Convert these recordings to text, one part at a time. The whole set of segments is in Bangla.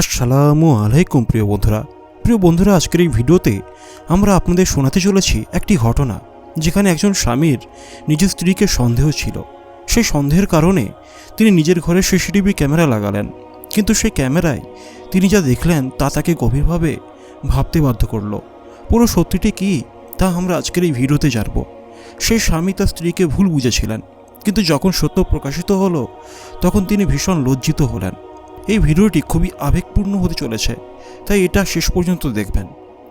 আসসালামু আলাইকুম, প্রিয় বন্ধুরা। প্রিয় বন্ধুরা, আজকের এই ভিডিওতে আমরা আপনাদের শোনাতে চলেছি একটি ঘটনা, যেখানে একজন স্বামীর নিজের স্ত্রীকে সন্দেহ ছিল। সেই সন্দেহের কারণে তিনি নিজের ঘরে সিসিটিভি ক্যামেরা লাগালেন, কিন্তু সেই ক্যামেরায় তিনি যা দেখলেন তা তাকে গভীরভাবে ভাবতে বাধ্য করল। পুরো সত্যিটি কী তা আমরা আজকের এই ভিডিওতে জানব। সেই স্বামী তার স্ত্রীকে ভুল বুঝেছিলেন, কিন্তু যখন সত্য প্রকাশিত হলো, তখন তিনি ভীষণ লজ্জিত হলেন। এই ভিডিওটি খুবই আবেগপূর্ণ হতে চলেছে, তাই এটা শেষ পর্যন্ত দেখবেন।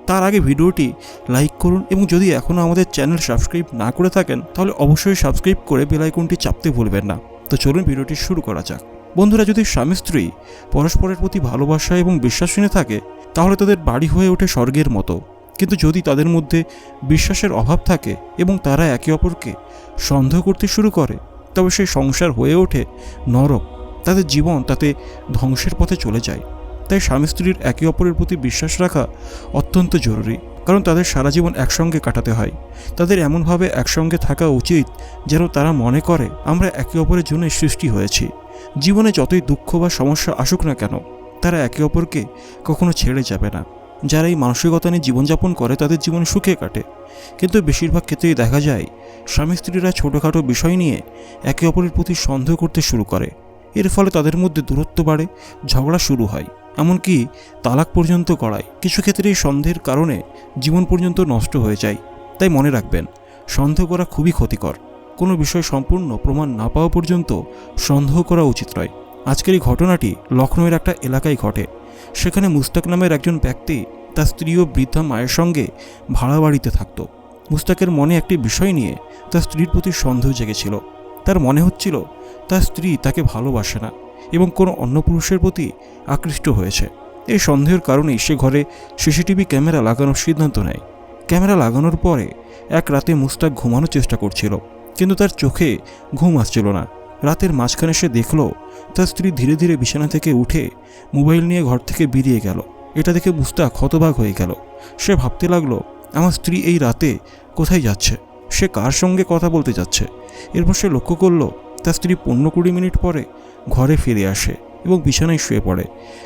তার আগে ভিডিওটি লাইক করুন এবং যদি এখনও আমাদের চ্যানেল সাবস্ক্রাইব না করে থাকেন, তাহলে অবশ্যই সাবস্ক্রাইব করে বেলাইকনটি চাপতে ভুলবেন না। তো চলুন ভিডিওটি শুরু করা যাক। বন্ধুরা, যদি স্বামী স্ত্রী পরস্পরের প্রতি ভালোবাসা এবং বিশ্বাস শুনে থাকে, তাহলে তাদের বাড়ি হয়ে ওঠে স্বর্গের মতো। কিন্তু যদি তাদের মধ্যে বিশ্বাসের অভাব থাকে এবং তারা একে অপরকে সন্দেহ করতে শুরু করে, তবে সেই সংসার হয়ে ওঠে নরক। তাদের জীবন তাতে ধ্বংসের পথে চলে যায়। তাই স্বামী স্ত্রীর একে অপরের প্রতি বিশ্বাস রাখা অত্যন্ত জরুরি, কারণ তাদের সারা জীবন একসঙ্গে কাটাতে হয়। তাদের এমনভাবে একসঙ্গে থাকা উচিত যেন তারা মনে করে, আমরা একে অপরের জন্য সৃষ্টি হয়েছি। জীবনে যতই দুঃখ বা সমস্যা আসুক না কেন, তারা একে অপরকে কখনো ছেড়ে যাবে না। যারা এই মানসিকতা নিয়ে জীবনযাপন করে তাদের জীবন সুখে কাটে। কিন্তু বেশিরভাগ ক্ষেত্রেই দেখা যায়, স্বামী স্ত্রীরা ছোটোখাটো বিষয় নিয়ে একে অপরের প্রতি সন্দেহ করতে শুরু করে। এর ফলে তাদের মধ্যে দূরত্ব বাড়ে, ঝগড়া শুরু হয়। এমনকি তালাক পর্যন্ত করায় কিছু ক্ষেত্রে এই সন্দেহের কারণে জীবন পর্যন্ত নষ্ট হয়ে যায়। তাই মনে রাখবেন, সন্দেহ করা খুবই ক্ষতিকর। কোনো বিষয় সম্পূর্ণ প্রমাণ না পাওয়া পর্যন্ত সন্দেহ করা উচিত নয়। আজকের এই ঘটনাটি লখনৌয়ের একটা এলাকায় ঘটে। সেখানে মুস্তাক নামের একজন ব্যক্তি তার স্ত্রী ও বৃদ্ধা মায়ের সঙ্গে ভাড়া বাড়িতে থাকত। মুস্তাকের মনে একটি বিষয় নিয়ে তার স্ত্রীর প্রতি সন্দেহ জেগেছিল। তার মনে হচ্ছিল তার স্ত্রী তাকে ভালোবাসে না এবং কোনো অন্য পুরুষের প্রতি আকৃষ্ট হয়েছে। এই সন্দেহের কারণেই সে ঘরে সিসিটিভি ক্যামেরা লাগানোর সিদ্ধান্ত নেয়। ক্যামেরা লাগানোর পরে এক রাতে মুস্তাক ঘুমানোর চেষ্টা করছিল, কিন্তু তার চোখে ঘুম আসছিল না। রাতের মাঝখানে সে দেখল, তার স্ত্রী ধীরে ধীরে বিছানা থেকে উঠে মোবাইল নিয়ে ঘর থেকে বেরিয়ে গেল। এটা দেখে মুস্তাক হতবাক হয়ে গেল। সে ভাবতে লাগল, আমার স্ত্রী এই রাতে কোথায় যাচ্ছে? সে কার সঙ্গে কথা বলতে যাচ্ছে? এরপর সে লক্ষ্য করল, তার স্ত্রী পনেরো কুড়ি মিনিট পরে ঘরে ফিরে আসে এবং বিছানায় শুয়ে পড়ে।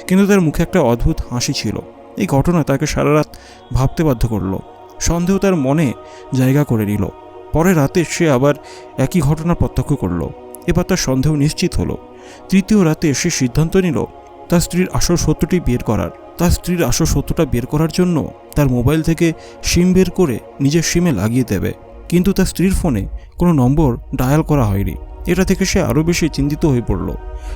কিন্তু তার মুখে একটা অদ্ভুত হাসি ছিল। এই ঘটনা তাকে সারা রাত ভাবতে বাধ্য করল। সন্দেহ তার মনে জায়গা করে নিল। পরে রাতে সে আবার একই ঘটনা প্রত্যক্ষ করল। এবার তার সন্দেহ নিশ্চিত হলো। তৃতীয় রাতে সে সিদ্ধান্ত নিল, তার স্ত্রীর আসল সত্যটি বের করার। তার স্ত্রীর আসল সত্যটা বের করার জন্য তার মোবাইল থেকে সিম বের করে নিজের সিমে লাগিয়ে দেবে। কিন্তু তার স্ত্রীর ফোনে কোনো নম্বর ডায়াল করা হয়নি। এটা থেকে সে আরও বেশি চিন্তিত হয়ে পড়ল।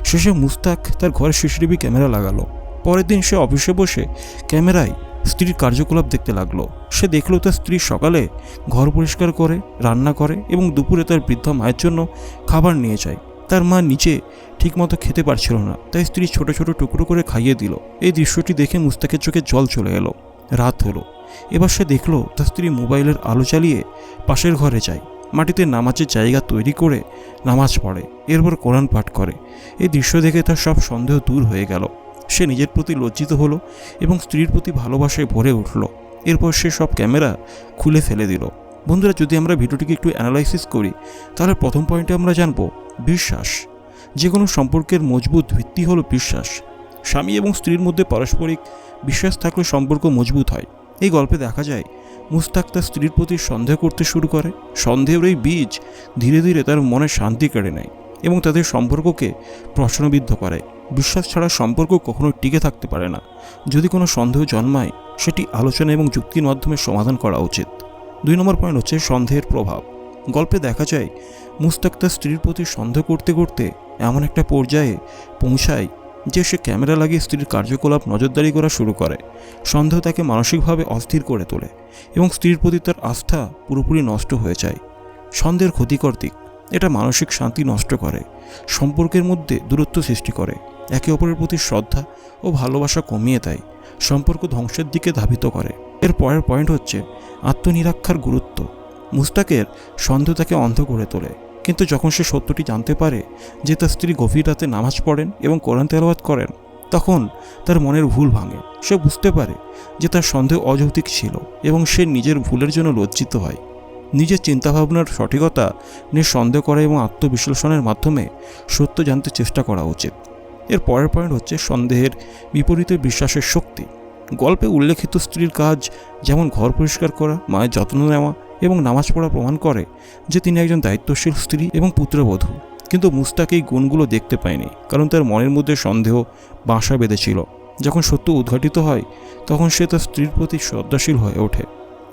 শেষে মুস্তাক তার ঘরে সিসিটিভি ক্যামেরা লাগালো। পরের দিন সে অফিসে বসে ক্যামেরায় স্ত্রীর কার্যকলাপ দেখতে লাগল। সে দেখল তার স্ত্রী সকালে ঘর পরিষ্কার করে, রান্না করে এবং দুপুরে তার বৃদ্ধা মায়ের জন্য খাবার নিয়ে যায়। তার মা নিচে ঠিকমতো খেতে পারছিল না, তাই স্ত্রী ছোট ছোট টুকরো করে খাইয়ে দিল। এই দৃশ্যটি দেখে মুস্তাকের চোখে জল চলে এলো। রাত হলো। এবার সে দেখল তার স্ত্রী মোবাইলের আলো চালিয়ে পাশের ঘরে যায়। মাটিতে নামাজের জায়গা তৈরি করে নামাজ পড়ে, এরপর কোরআন পাঠ করে। এই দৃশ্য দেখে তার সব সন্দেহ দূর হয়ে গেল। সে নিজের প্রতি লজ্জিত হলো এবং স্ত্রীর প্রতি ভালোবাসায় ভরে উঠল। এরপর সে সব ক্যামেরা খুলে ফেলে দিল। বন্ধুরা, যদি আমরা ভিডিওটিকে একটু অ্যানালাইসিস করি, তাহলে প্রথম পয়েন্টে আমরা জানব বিশ্বাস। যে কোনো সম্পর্কের মজবুত ভিত্তি হলো বিশ্বাস। স্বামী এবং স্ত্রীর মধ্যে পারস্পরিক বিশ্বাস থাকলে সম্পর্ক মজবুত হয়। এই গল্পে দেখা যায়, মুস্তাক তার স্ত্রীর প্রতি সন্দেহ করতে শুরু করে। সন্দেহের এই বীজ ধীরে ধীরে তার মনে শান্তি কেড়ে নেয় এবং তাদের সম্পর্ককে প্রশ্নবিদ্ধ করে। বিশ্বাস ছাড়া সম্পর্ক কখনো টিকে থাকতে পারে না। যদি কোনো সন্দেহ জন্মায়, সেটি আলোচনা এবং যুক্তির মাধ্যমে সমাধান করা উচিত। দুই নম্বর পয়েন্ট হচ্ছে সন্দেহের প্রভাব। গল্পে দেখা যায়, মুস্তাক তার স্ত্রীর প্রতি সন্দেহ করতে করতে এমন একটা পর্যায়ে পৌঁছায় যে সে ক্যামেরা লাগিয়ে স্ত্রীর কার্যকলাপ নজরদারি করা শুরু করে। সন্দেহ তাকে মানসিকভাবে অস্থির করে তোলে এবং স্ত্রীর প্রতি তার আস্থা পুরোপুরি নষ্ট হয়ে যায়। সন্দেহের ক্ষতিকর দিক, এটা মানসিক শান্তি নষ্ট করে, সম্পর্কের মধ্যে দূরত্ব সৃষ্টি করে, একে অপরের প্রতি শ্রদ্ধা ও ভালোবাসা কমিয়ে দেয়, সম্পর্ক ধ্বংসের দিকে ধাবিত করে। এর পরের পয়েন্ট হচ্ছে আত্মনিরক্ষার গুরুত্ব। মুস্তাকের সন্দেহ তাকে অন্ধ করে তোলে। কিন্তু যখন সে সত্যটি জানতে পারে যে তার স্ত্রী গভীর রাতে নামাজ পড়েন এবং কোরআন তেলাওয়াত করেন, তখন তার মনের ভুল ভাঙে। সে বুঝতে পারে যে তার সন্দেহ অযৌক্তিক ছিল এবং সে নিজের ভুলের জন্য লজ্জিত হয়। নিজের চিন্তাভাবনার সঠিকতা নিয়ে সন্দেহ করা এবং আত্মবিশ্লেষণের মাধ্যমে সত্য জানতে চেষ্টা করা উচিত। এর পরের পয়েন্ট হচ্ছে সন্দেহের বিপরীতে বিশ্বাসের শক্তি। গল্পে উল্লেখিত স্ত্রীর কাজ যেমন ঘর পরিষ্কার করা, মায়ের যত্ন নেওয়া এবং নামাজ পড়া প্রমাণ করে যে তিনি একজন দায়িত্বশীল স্ত্রী এবং পুত্রবধূ। কিন্তু মুস্তাক এই গুণগুলো দেখতে পায়নি, কারণ তার মনের মধ্যে সন্দেহ বাসা বেঁধেছিল। যখন সত্য উদ্ঘাটিত হয়, তখন সে তার স্ত্রীর প্রতি শ্রদ্ধাশীল হয়ে ওঠে।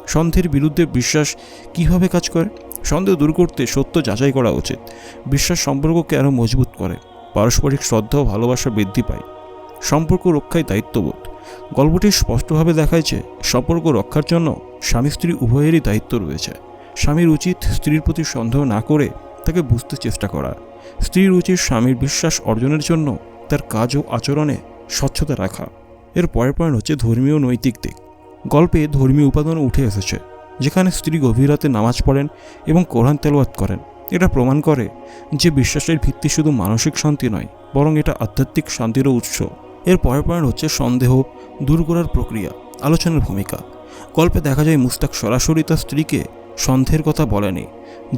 সন্দেহের বিরুদ্ধে বিশ্বাস কীভাবে কাজ করে? সন্দেহ দূর করতে সত্য যাচাই করা উচিত। বিশ্বাস সম্পর্ককে আরও মজবুত করে। পারস্পরিক শ্রদ্ধা ও ভালোবাসা বৃদ্ধি পায়। সম্পর্ক রক্ষায় দায়িত্ববোধ। গল্পটি স্পষ্টভাবে দেখায় যে সম্পর্ক রক্ষার জন্য স্বামী স্ত্রী উভয়েরই দায়িত্ব রয়েছে। স্বামীর উচিত স্ত্রীর প্রতি সন্দেহ না করে তাকে বুঝতে চেষ্টা করা স্ত্রীর উচিত স্বামীর বিশ্বাস অর্জনের জন্য তার কাজ ও আচরণে স্বচ্ছতা রাখা। এর পরের পয়েন্ট হচ্ছে ধর্মীয় নৈতিক দিক। গল্পে ধর্মীয় উপাদান উঠে এসেছে, যেখানে স্ত্রী গভীর রাতে নামাজ পড়েন এবং কোরআন তেলাওয়াত করেন। এটা প্রমাণ করে যে বিশ্বাসের ভিত্তি শুধু মানসিক শান্তি নয়, বরং এটা আধ্যাত্মিক শান্তিরও উৎস। এর পরের পয়েন্ট হচ্ছে সন্দেহ দূর করার প্রক্রিয়া, আলোচনার ভূমিকা। গল্পে দেখা যায় মুস্তাক সরাসরি তার স্ত্রীকে সন্দেহের কথা বলেনি,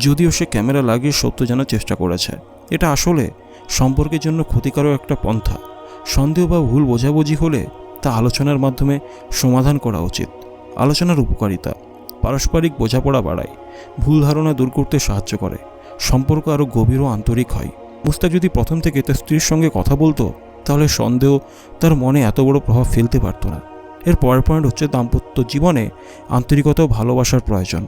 যদিও সে ক্যামেরা লাগিয়ে সত্য জানার চেষ্টা করেছে। এটা আসলে সম্পর্কের জন্য ক্ষতিকারক একটা পন্থা। সন্দেহ বা ভুল বোঝাবুঝি হলে তা আলোচনার মাধ্যমে সমাধান করা উচিত। আলোচনার উপকারিতা, পারস্পরিক বোঝাপড়া বাড়ায়, ভুল ধারণা দূর করতে সাহায্য করে, সম্পর্ক আরও গভীর ও আন্তরিক হয়। মুস্তাক যদি প্রথম থেকে তার স্ত্রীর সঙ্গে কথা বলতো তাহলে সন্দেহ তার মনে এত বড় প্রভাব ফেলতে পারত না। এর পরের পয়েন্ট হচ্ছে দাম্পত্য জীবনে আন্তরিকতা ও ভালোবাসার প্রয়োজন।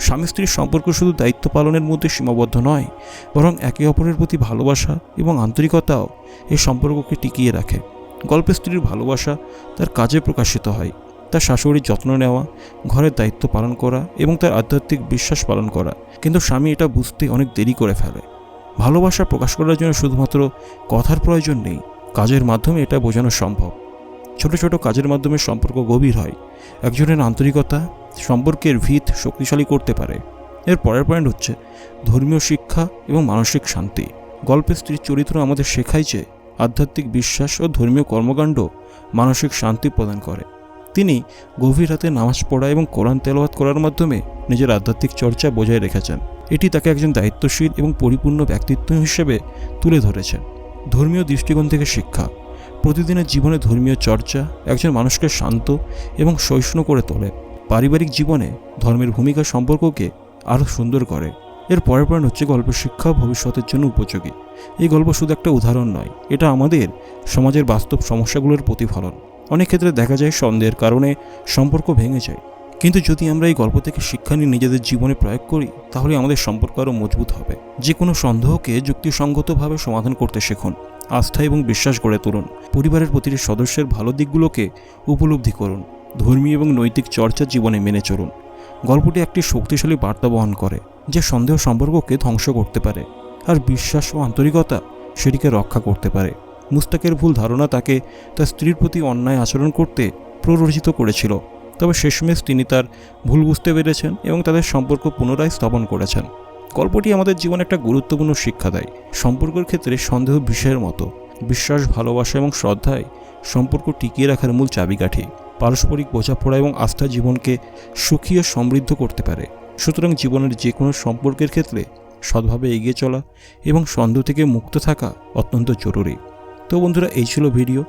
স্বামী স্ত্রীর সম্পর্ক শুধু দায়িত্ব পালনের মধ্যে সীমাবদ্ধ নয়, বরং একে অপরের প্রতি ভালোবাসা এবং আন্তরিকতাও এই সম্পর্ককে টিকিয়ে রাখে। গল্পে স্ত্রীর ভালোবাসা তার কাজে প্রকাশিত হয়, তার শাশুড়ির যত্ন নেওয়া, ঘরের দায়িত্ব পালন করা এবং তার আধ্যাত্মিক বিশ্বাস পালন করা। কিন্তু স্বামী এটা বুঝতে অনেক দেরি করে ফেলে। ভালোবাসা প্রকাশ করার জন্য শুধুমাত্র কথার প্রয়োজন নেই কাজের মাধ্যমে এটা বোঝানো সম্ভব। ছোট ছোট কাজের মাধ্যমে সম্পর্ক গভীর হয়। একজনের আন্তরিকতা, সম্পর্কের ভিত শক্তিশালী করতে পারে। এর পরের পয়েন্ট হচ্ছে ধর্মীয় শিক্ষা এবং মানসিক শান্তি। গল্পের স্ত্রীর চরিত্র আমাদের শেখায় যে আধ্যাত্মিক বিশ্বাস ও ধর্মীয় কর্মকাণ্ড মানসিক শান্তি প্রদান করে। তিনি গভীর রাতে নামাজ পড়া এবং কোরআন তেলাওয়াত করার মাধ্যমে নিজের আধ্যাত্মিক চর্চা বজায় রেখেছেন। এটি তাকে একজন দায়িত্বশীল এবং পরিপূর্ণ ব্যক্তিত্ব হিসেবে তুলে ধরেছেন। ধর্মীয় দৃষ্টিকোণ থেকে শিক্ষা। প্রতিদিনের জীবনে ধর্মীয় চর্চা, একজন মানুষকে শান্ত এবং সহিষ্ণু করে তোলে। পারিবারিক জীবনে ধর্মের ভূমিকা সম্পর্ককে আরও সুন্দর করে। এর পরের পয়েন্ট হচ্ছে গল্পের শিক্ষা ভবিষ্যতের জন্য উপযোগী। এই গল্প শুধু একটা উদাহরণ নয়, এটা আমাদের সমাজের বাস্তব সমস্যাগুলোর প্রতিফলন। অনেক ক্ষেত্রে দেখা যায় সন্দেহের কারণে সম্পর্ক ভেঙে যায়। কিন্তু যদি আমরা এই গল্প থেকে শিক্ষা নিয়ে নিজেদের জীবনে প্রয়োগ করি, তাহলে আমাদের সম্পর্ক আরও মজবুত হবে। যে কোনো সন্দেহকে যুক্তিসঙ্গতভাবে সমাধান করতে শেখুন, আস্থা এবং বিশ্বাস গড়ে তুলুন, পরিবারের প্রতিটি সদস্যের ভালো দিকগুলোকে উপলব্ধি করুন, ধর্মীয় এবং নৈতিক চর্চা জীবনে মেনে চলুন। গল্পটি একটি শক্তিশালী বার্তা বহন করে, যে সন্দেহ সম্পর্ককে ধ্বংস করতে পারে, আর বিশ্বাস ও আন্তরিকতা সেটিকে রক্ষা করতে পারে। মুস্তাকের ভুল ধারণা তাকে তার স্ত্রীর প্রতি অন্যায় আচরণ করতে প্ররোচিত করেছিল। তবে শেষমেশ তিনি তার ভুল বুঝতে পেরেছেন এবং তাদের সম্পর্ক পুনরায় স্থাপন করেছেন। গল্পটি আমাদের জীবনে একটা গুরুত্বপূর্ণ শিক্ষা দেয়। সম্পর্কের ক্ষেত্রে সন্দেহ বিষয়ের মতো। বিশ্বাস, ভালোবাসা এবং শ্রদ্ধায় সম্পর্ক টিকিয়ে রাখার মূল চাবিকাঠি। পারস্পরিক বোঝাপড়া এবং আস্থা জীবনকে সুখী ও সমৃদ্ধ করতে পারে। সুতরাং জীবনের যে কোনো সম্পর্কের ক্ষেত্রে সৎভাবে এগিয়ে চলা এবং সন্দেহ থেকে মুক্ত থাকা অত্যন্ত জরুরি। তো বন্ধুরা, এই ছিল ভিডিও।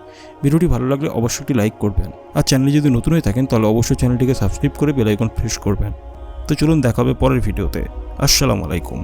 ভিডিওটি ভালো লাগলে অবশ্যই একটি লাইক করবেন। আর চ্যানেলে যদি নতুন হয়ে থাকেন, তাহলে অবশ্যই চ্যানেলটিকে সাবস্ক্রাইব করে বেলাইকন প্রেস করবেন। তো চলুন, দেখা হবে পরের ভিডিওতে। আসসালামু আলাইকুম।